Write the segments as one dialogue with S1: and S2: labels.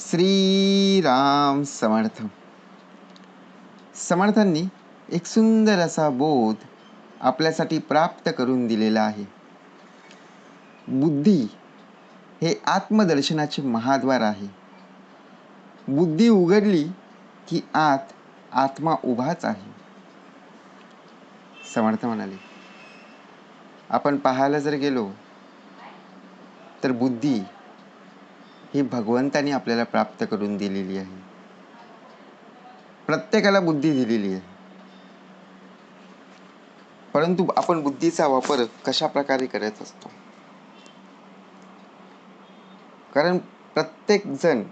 S1: श्रीराम समर्थ. समर्थांनी एक सुंदर असा बोध आपल्यासाठी प्राप्त करून दिलेला आहे. बुद्धी हे आत्मदर्शनाचे महाद्वार आहे. बुद्धी उघडली की आत आत्मा उभाच आहे. समर्थ म्हणाले आपण पाहायला जर गेलो तर बुद्धी ही भगवंताने आपल्याला प्राप्त करून दिलेली आहे. प्रत्येकाला बुद्धी दिलेली आहे. परंतु आपण बुद्धीचा वापर कशा प्रकारे करत असतो? कारण प्रत्येक जण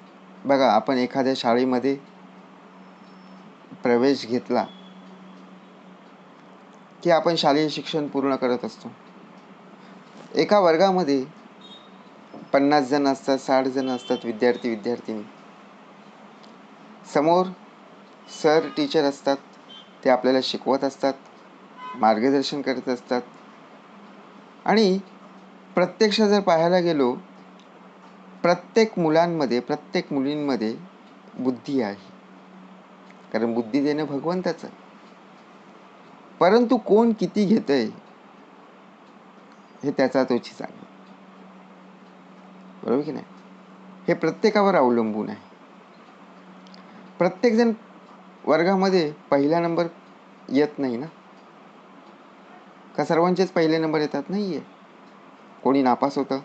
S1: बघा आपण एखाद्या शाळेमध्ये प्रवेश घेतला की आपण शालेय शिक्षण पूर्ण करत असतो. एका वर्गामध्ये पन्नास जण असतात साठ जण असतात विद्यार्थी विद्यार्थिनी. समोर सर टीचर असतात ते आपल्याला शिकवत असतात मार्गदर्शन करत असतात. आणि प्रत्यक्ष जर पाहायला गेलो प्रत्येक मुलांमध्ये प्रत्येक मुलींमध्ये बुद्धी आहे. कारण बुद्धी देणं भगवंताचं परंतु कोण किती घेतंय हे त्याचा तोची सांग बरोबर की नाही? हे प्रत्येकावर अवलंबून आहे. प्रत्येकजण वर्गामध्ये पहिला नंबर येत नाही ना? का सर्वांचेच पहिले नंबर येतात? नाही आहे कोणी नापास होतं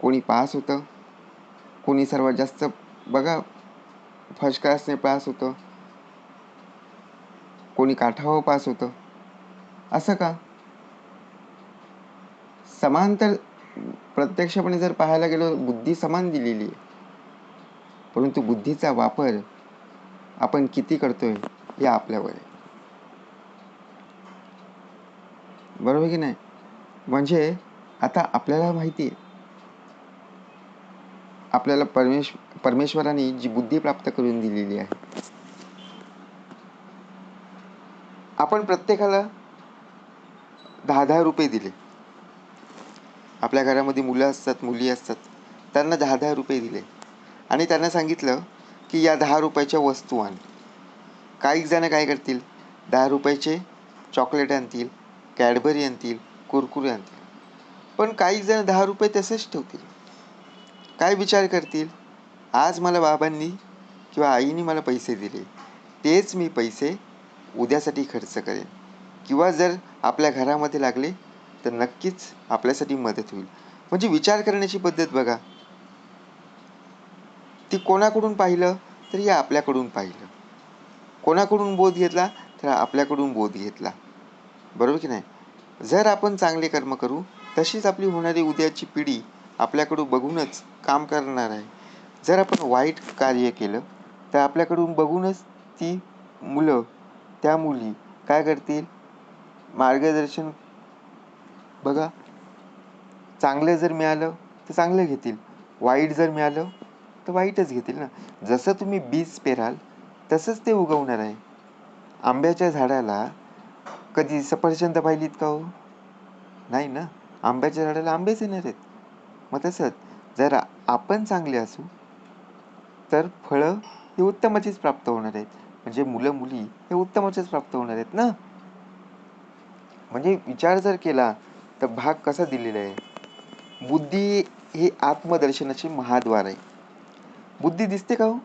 S1: कोणी पास होतं कोणी सर्वात जास्त बघा फर्स्ट क्लासने पास होतं कोणी काठावर पास होतं. असं का? समांतर प्रत्यक्षपणे जर पाहायला गेलो बुद्धी समान दिलेली आहे. परंतु बुद्धीचा वापर आपण किती करतोय हे आपल्यावर आहे. बरोबर की नाही? म्हणजे आता आपल्याला माहिती आहे. आपल्याला परमेश परमेश्वराने जी बुद्धी प्राप्त करून दिलेली आहे. आपण प्रत्येकाला दहा दहा रुपये दिले. आपल्या घरामध्ये मुलं असतात मुली असतात. त्यांना दहा दहा रुपये दिले. आणि त्यांना सांगितलं की या दहा रुपयाच्या वस्तू आण. काही जण काय करतील? दहा रुपयाचे चॉकलेट आणतील कॅडबरी आणतील कुरकुरे आणतील. पण काही जण दहा रुपये तसेच ठेवतील. काय विचार करतील? आज मला बाबांनी किंवा आईने मला पैसे दिले. तेच मी पैसे उद्यासाठी खर्च करेन. किंवा जर आपल्या घरामध्ये लागले तर नक्कीच आपल्यासाठी मदत होईल. म्हणजे विचार करण्याची पद्धत बघा. ती कोणाकडून पाहिलं तर हे आपल्याकडून पाहिलं. कोणाकडून बोध घेतला तर आपल्याकडून बोध घेतला. बरोबर की नाही? जर आपण चांगले कर्म करू तशीच आपली होणारी उद्याची पिढी आपल्याकडून बघूनच काम करणार आहे. जर आपण वाईट कार्य केलं तर आपल्याकडून बघूनच ती मुलं त्या मुली काय करतील? मार्गदर्शन बघा. चांगलं जर मिळालं तर चांगलं घेतील. वाईट जर मिळालं तर वाईटच घेतील ना. जसं तुम्ही बीज पेराल तसंच ते उगवणार आहे. आंब्याच्या झाडाला कधी सफरचंद पाहिलीत का हो? नाही ना? आंब्याच्या झाडाला आंबेच येणार आहेत. मग तसंच जर आपण चांगले असू तर फळं हे उत्तमाचीच प्राप्त होणार आहेत. म्हणजे मुलं मुली हे उत्तमाचेच प्राप्त होणार आहेत ना? म्हणजे विचार जर केला तर भाग कसा दिलेला आहे? बुद्धी हे आत्मदर्शनाचे महाद्वार आहे. बुद्धी दिसते का हो?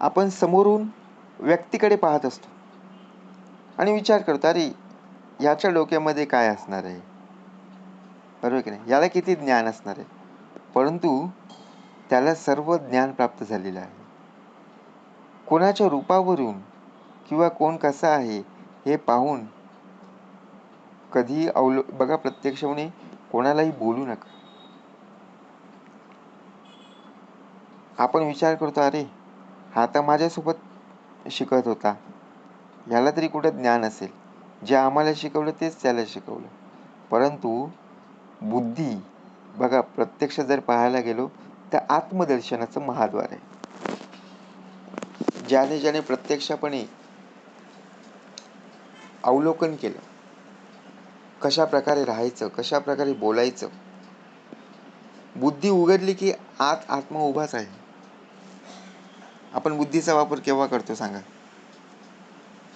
S1: आपण समोरून व्यक्तीकडे पाहत असतो. आणि विचार करतो अरे याच्या डोक्यामध्ये काय असणार आहे? बरोबर की नाही? याला किती ज्ञान असणार आहे? परंतु त्याला सर्व ज्ञान प्राप्त झालेलं आहे. कोणाच्या रूपावरून किंवा कोण कसा आहे हे पाहून कधी अवलो बघा प्रत्यक्षपणे कोणालाही बोलू नका. आपण विचार करतो अरे हा तर माझ्यासोबत शिकत होता. याला तरी कुठं ज्ञान असेल. जे आम्हाला शिकवलं तेच त्याला शिकवलं. परंतु बुद्धी बघा प्रत्यक्ष जर पाहायला गेलो तर आत्मदर्शनाचं महाद्वार आहे. ज्याने ज्याने प्रत्यक्षपणे अवलोकन केलं कशा प्रकारे राहायचं कशा प्रकारे बोलायचं? बुद्धी उघडली की आत आत्मा उभाच आहे. आपण बुद्धीचा वापर केव्हा करतो सांगा?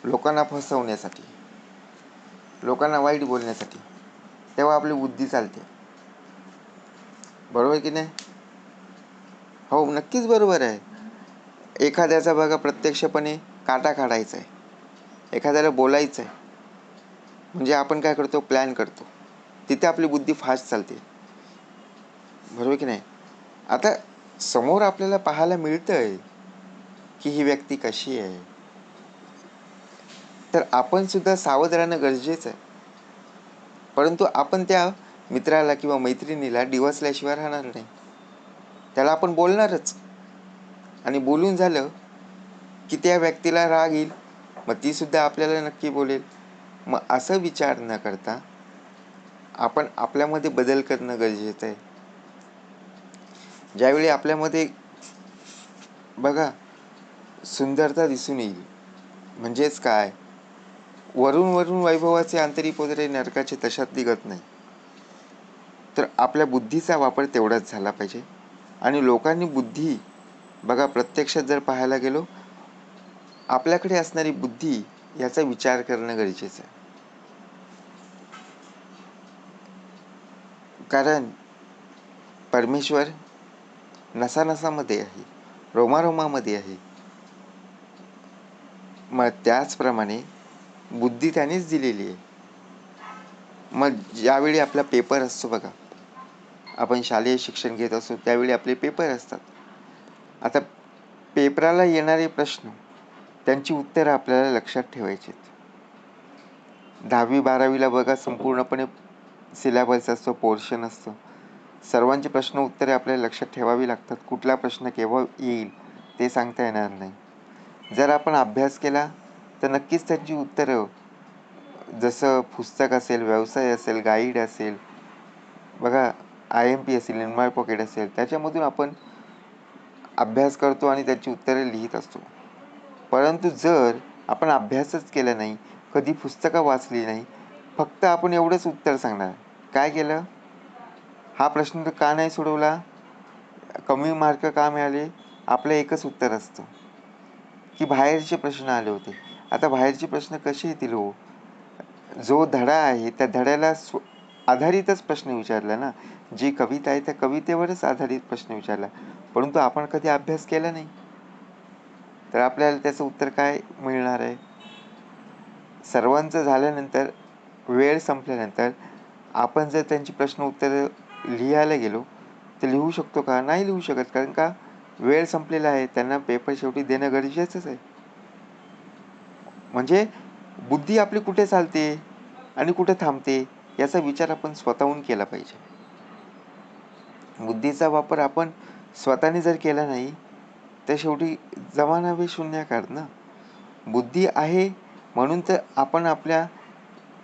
S1: लोकांना फसवण्यासाठी लोकांना वाईट बोलण्यासाठी तेव्हा आपली बुद्धी चालते. बरोबर की नाही? हो नक्कीच बरोबर आहे. एखाद्याचा बघा प्रत्यक्षपणे काटा काढायचा आहे. एखाद्याला बोलायचं आहे. म्हणजे आपण काय करतो प्लॅन करतो. तिथे आपली बुद्धी फास्ट चालते. बरोबर की नाही? आता समोर आपल्याला पाहायला मिळतंय की ही व्यक्ती कशी आहे. तर आपण सुद्धा सावध राहणं गरजेचं आहे. परंतु आपण त्या मित्राला किंवा मैत्रिणीला डिवसल्याशिवाय राहणार नाही. त्याला आपण बोलणारच. आणि बोलून झालं की त्या व्यक्तीला राग येईल मग ती सुद्धा आपल्याला नक्की बोलेल. मग असं विचार न करता आपण आपल्यामध्ये बदल करणं गरजेचं आहे. ज्यावेळी आपल्यामध्ये बघा सुंदरता दिसून येईल. म्हणजेच काय? वरून वरून वैभवाचे आंतरी पोदरे नरकाचे तशात निघत नाही. तर आपल्या बुद्धीचा वापर तेवढाच झाला पाहिजे. आणि लोकांनी बुद्धी बघा प्रत्यक्षात जर पाहायला गेलो आपल्याकडे असणारी बुद्धी याचा विचार करणं गरजेचं आहे. कारण परमेश्वर नसानसामध्ये आहे रोमारोमामध्ये आहे. मग त्याचप्रमाणे बुद्धी त्यानेच दिलेली आहे. मग ज्यावेळी आपला पेपर असतो बघा आपण शालेय शिक्षण घेत असतो त्यावेळी आपले पेपर असतात. आता पेपराला येणारे प्रश्न त्यांची उत्तरं आपल्याला लक्षात ठेवायची दहावी बारावीला बघा संपूर्णपणे सिलॅबस असतो पोर्शन असतं सर्वांची प्रश्न उत्तरे आपल्याला लक्षात ठेवावी लागतात. कुठला प्रश्न केव्हा येईल ते सांगता येणार नाही. जर आपण अभ्यास केला तर नक्कीच त्यांची उत्तरं जसं पुस्तक असेल व्यवसाय असेल गाईड असेल बघा आय एम पी असेल इनमाय पॉकेट असेल त्याच्यामधून आपण अभ्यास करतो आणि त्याची उत्तरे लिहित असतो. परंतु जर आपण अभ्यासच केला नाही कधी पुस्तकं वाचली नाही फक्त आपण एवढंच उत्तर सांगणार. काय केलं? हा प्रश्न तर का नाही सोडवला? कमी मार्क का मिळाले? आपलं एकच उत्तर असतं. की बाहेरचे प्रश्न आले होते. आता बाहेरचे प्रश्न कसे येतील हो? जो धडा आहे त्या धड्याला स्व आधारितच प्रश्न विचारला ना. जी कविता आहे त्या कवितेवरच आधारित प्रश्न विचारला. परंतु आपण कधी अभ्यास केला नाही? तर आपल्याला त्याचं उत्तर काय मिळणार आहे? सर्वांचं झाल्यानंतर वेळ संपल्यानंतर आपण जर त्यांची प्रश्न उत्तर लिहायला गेलो तर लिहू शकतो का? नाही लिहू शकत कारण का? वेळ संपलेला आहे त्यांना पेपर शेवटी देणं गरजेचंच आहे. म्हणजे बुद्धी आपली कुठे चालते आणि कुठे थांबते याचा विचार आपण स्वतःहून केला पाहिजे. बुद्धीचा वापर आपण स्वतःने जर केला नाही तर शेवटी जमानावे शून्य शून्याकार ना. बुद्धी आहे म्हणून तर आपण आपल्या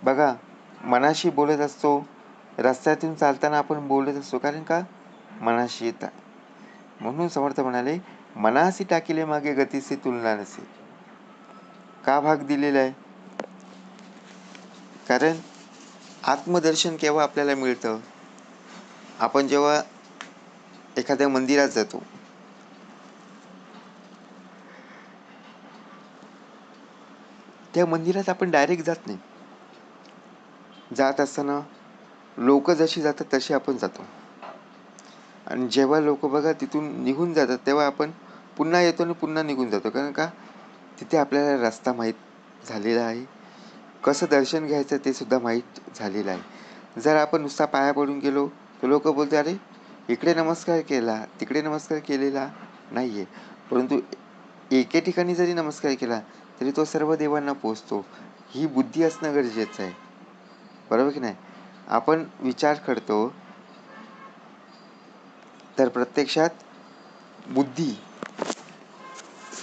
S1: बघा मनाशी बोलत असतो रस्त्यातून चालताना आपण बोलत असतो कारण का? मनाशी येतात म्हणून समर्थ म्हणाले मनाशी टाकिले मागे गतीशी तुलना नसे का भाग दिलेला आहे? कारण आत्मदर्शन केव्हा आपल्याला मिळतं? आपण जेव्हा एखाद्या मंदिरात जातो त्या मंदिरात आपण डायरेक्ट जात नाही. जात असताना लोक जशी जातात तशी आपण जातो. आणि जेव्हा लोक बघा तिथून निघून जातात तेव्हा आपण पुन्हा येतो आणि पुन्हा निघून जातो. कारण का? तिथे आपल्याला रस्ता माहीत झालेला आहे. कसं दर्शन घ्यायचं ते सुद्धा माहीत झालेलं आहे. जर आपण नुसता पाया पडून गेलो तर लोक बोलते अरे इकडे नमस्कार केला तिकडे नमस्कार केलेला नाही आहे परंतु एके ठिकाणी जरी नमस्कार केला तरी तो सर्व देवांना पोचतो ही बुद्धी असणं गरजेचं आहे. बरोबर की नाही? आपण विचार करतो तर प्रत्यक्षात बुद्धी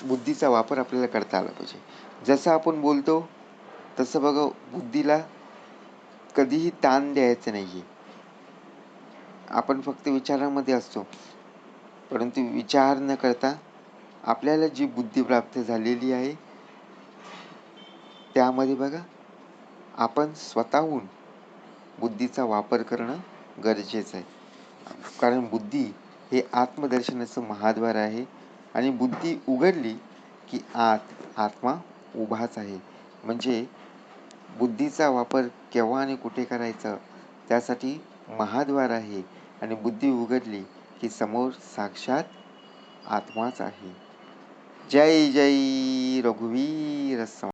S1: बुद्धीचा वापर आपल्याला करता आला पाहिजे. जसं आपण बोलतो तसं बघा बुद्धीला कधीही ताण द्यायचं नाही आहे आपण फक्त विचारामध्ये असतो. परंतु विचार न करता आपल्याला जी बुद्धी प्राप्त झालेली आहे त्यामध्ये बघा आपण स्वतःहून बुद्धीचा वापर करणं गरजेचं आहे. कारण बुद्धी हे आत्मदर्शनाचं महाद्वार आहे आणि बुद्धी उघडली की आत आत्मा उभाच आहे. म्हणजे बुद्धीचा वापर केव्हा आणि कुठे करायचा त्यासाठी महाद्वार आहे आणि बुद्धी उघडली की समोर साक्षात आत्माच आहे. जय जय रघुवीर